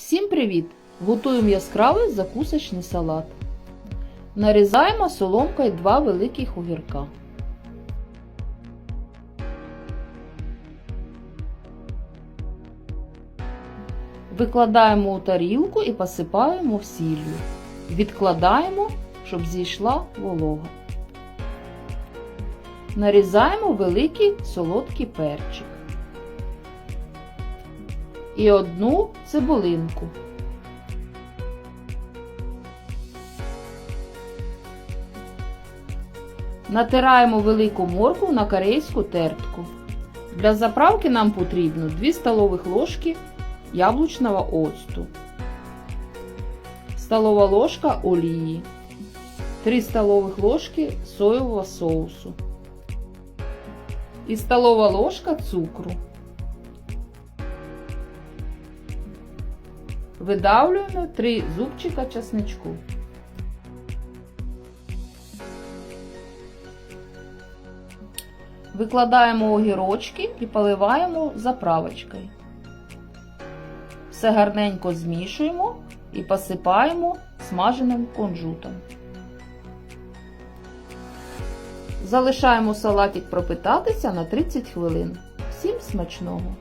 Всім привіт! Готуємо яскравий закусочний салат. Нарізаємо соломкою два великих огірка. Викладаємо у тарілку і посипаємо сіллю. Відкладаємо, щоб зійшла волога. Нарізаємо великий солодкий перчик. І одну цибулинку. Натираємо велику моркву на корейську тертку. Для заправки нам потрібно 2 столових ложки яблучного оцту, столова ложка олії, 3 столових ложки соєвого соусу і столова ложка цукру. Видавлюємо 3 зубчика чесничку. Викладаємо огірочки і поливаємо заправочкою. Все гарненько змішуємо і посипаємо смаженим кунжутом. Залишаємо салатик пропитатися на 30 хвилин. Всім смачного!